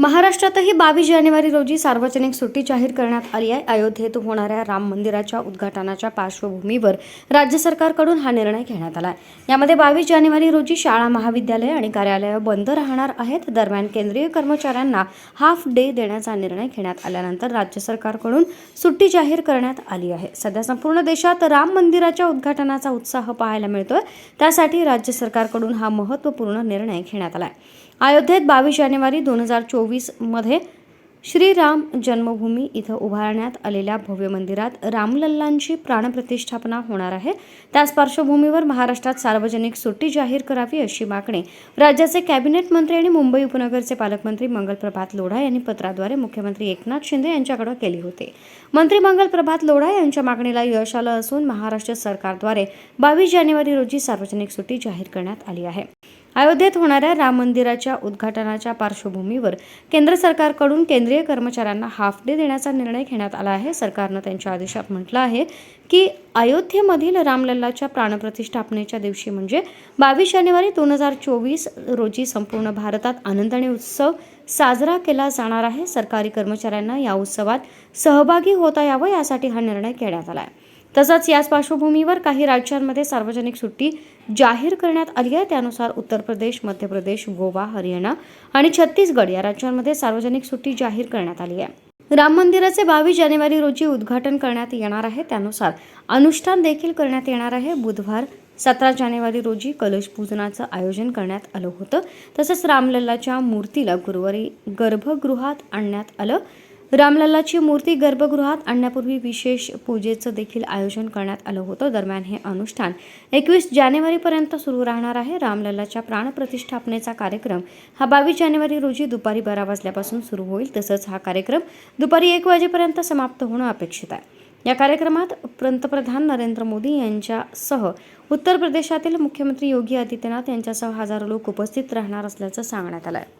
महाराष्ट्रातही बावीस जानेवारी रोजी सार्वजनिक सुट्टी जाहीर करण्यात आली आहे. अयोध्येत होणाऱ्या राम मंदिराच्या उद्घाटनाच्या पार्श्वभूमीवर राज्य सरकारकडून हा निर्णय घेण्यात आला आहे. यामध्ये बावीस जानेवारी रोजी शाळा महाविद्यालय आणि कार्यालयं बंद राहणार आहेत. दरम्यान केंद्रीय कर्मचाऱ्यांना हाफ डे देण्याचा निर्णय घेण्यात आल्यानंतर राज्य सरकारकडून सुट्टी जाहीर करण्यात आली आहे. सध्या संपूर्ण देशात राम मंदिराच्या उद्घाटनाचा उत्साह पाहायला मिळतोय. त्यासाठी राज्य सरकारकडून हा महत्त्वपूर्ण निर्णय घेण्यात आला आहे. अयोध्येत बावीस जानेवारी दोन हजार चोवीसमध्ये श्रीराम जन्मभूमी इथं उभारण्यात आलेल्या भव्य मंदिरात रामलल्लांची प्राणप्रतिष्ठापना होणार आहे. त्याच पार्श्वभूमीवर महाराष्ट्रात सार्वजनिक सुट्टी जाहीर करावी अशी मागणी राज्याचे कॅबिनेट मंत्री आणि मुंबई उपनगरचे पालकमंत्री मंगल प्रभात लोढा यांनी पत्राद्वारे मुख्यमंत्री एकनाथ शिंदे यांच्याकडे केली होती. मंत्री मंगल प्रभात लोढा यांच्या मागणीला यश आलं असून महाराष्ट्र सरकारद्वारे बावीस जानेवारी रोजी सार्वजनिक सुट्टी जाहीर करण्यात आली आहे. अयोध्येत होणाऱ्या राम मंदिराच्या उद्घाटनाच्या पार्श्वभूमीवर केंद्र सरकारकडून केंद्रीय कर्मचाऱ्यांना हाफ डे देण्याचा निर्णय घेण्यात आला आहे. सरकारनं त्यांच्या आदेशात म्हटलं आहे की अयोध्येमधील रामलल्लाच्या प्राणप्रतिष्ठापनेच्या दिवशी म्हणजे बावीस जानेवारी दोन हजार चोवीस रोजी संपूर्ण भारतात आनंदाने उत्सव साजरा केला जाणार आहे. सरकारी कर्मचाऱ्यांना या उत्सवात सहभागी होता यावं यासाठी हा निर्णय घेण्यात आला आहे. तसंच याच पार्श्वभूमीवर काही राज्यांमध्ये सार्वजनिक सुट्टी जाहीर करण्यात आली आहे. त्यानुसार उत्तर प्रदेश मध्य प्रदेश गोवा हरियाणा आणि छत्तीसगड या राज्यांमध्ये सार्वजनिक सुट्टी जाहीर करण्यात आली आहे. राम मंदिराचे बावीस जानेवारी रोजी उद्घाटन करण्यात येणार आहे. त्यानुसार अनुष्ठान देखील करण्यात येणार आहे. बुधवार सतरा जानेवारी रोजी कलश पूजनाचं आयोजन करण्यात आलं होतं. तसंच रामलल्लाच्या मूर्तीला गुरुवारी गर्भगृहात आणण्यात आलं. रामलल्लाची मूर्ती गर्भगृहात आणण्यापूर्वी विशेष पूजेचं देखील आयोजन करण्यात आलं होतं. दरम्यान हे अनुष्ठान एकवीस जानेवारीपर्यंत सुरू राहणार आहे. रामलल्लाच्या प्राणप्रतिष्ठापनेचा कार्यक्रम हा बावीस जानेवारी रोजी दुपारी बारा वाजल्यापासून सुरू होईल. तसंच हा कार्यक्रम दुपारी एक वाजेपर्यंत समाप्त होणं अपेक्षित आहे. या कार्यक्रमात पंतप्रधान नरेंद्र मोदी यांच्यासह उत्तर प्रदेशातील मुख्यमंत्री योगी आदित्यनाथ यांच्यासह हजारो लोक उपस्थित राहणार असल्याचं सांगण्यात आलं आहे